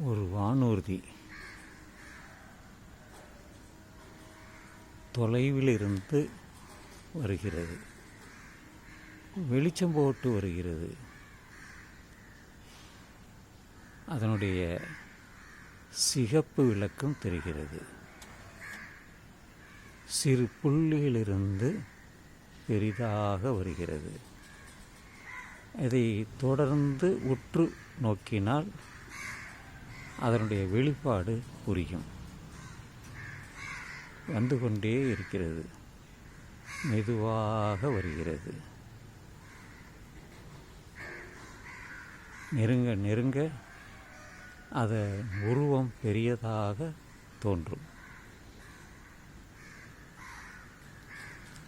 ஒரு வானூர்தி. தொலைவில் இருந்து வருகிறது. வெளிச்சம் போட்டு வருகிறது. அதனுடைய சிகப்பு விளக்கம் தெரிகிறது. சிறு புள்ளியிலிருந்து பெரிதாக வருகிறது. இதை தொடர்ந்து உற்று நோக்கினால் அதனுடைய வெளிப்பாடு புரியும். வந்து கொண்டே இருக்கிறது. மெதுவாக வருகிறது. நெருங்க நெருங்க அதை உருவம் பெரியதாக தோன்றும்.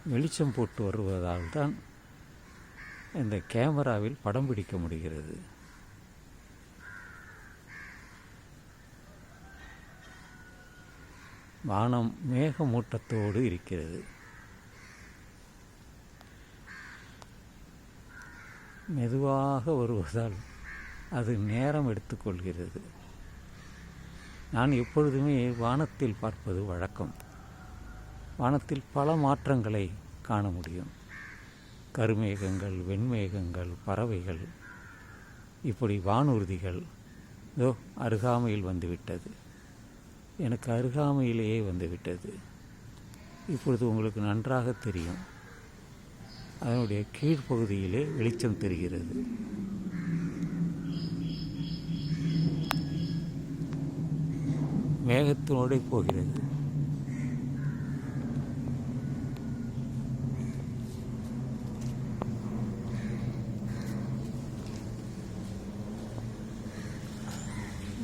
வெளிச்சம் போட்டு வருவதால் தான் இந்த கேமராவில் படம் பிடிக்க முடிகிறது. வானம் மேகமூட்டத்தோடு இருக்கிறது. மெதுவாக வருவதால் அது நேரம் எடுத்துக்கொள்கிறது நான் எப்பொழுதுமே வானத்தில் பார்ப்பது வழக்கம். வானத்தில் பல மாற்றங்களை காண முடியும். கருமேகங்கள் வெண்மேகங்கள் பறவைகள் இப்படி வானூர்திகள் இதோ அருகாமையில் வந்துவிட்டது. எனக்கு அருகாமையிலேயே வந்துவிட்டது. இப்பொழுது உங்களுக்கு நன்றாக தெரியும். அதனுடைய கீழ்ப்பகுதியிலே வெளிச்சம் தெரிகிறது. வேகத்தோடு போகிறது.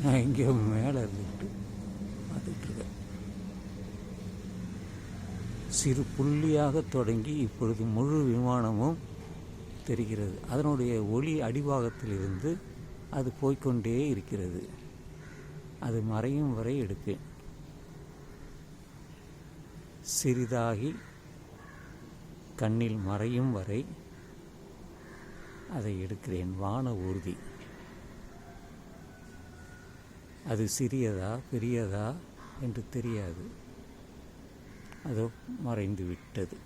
நான் இங்கே மேலே இருந்துட்டு பார்த்துட்ருக்கேன் சிறு புள்ளியாக தொடங்கி இப்பொழுது முழு விமானமும் தெரிகிறது. அதனுடைய ஒளி அடிபாகத்திலிருந்து அது போய்க்கொண்டே இருக்கிறது. அது மறையும் வரை எடுப்பேன் சிறிதாகி கண்ணில் மறையும் வரை அதை எடுக்கிறேன். வான ஊர்தி. அது சிறியதா பெரியதா? என்று தெரியாது. அதோ மறைந்து விட்டது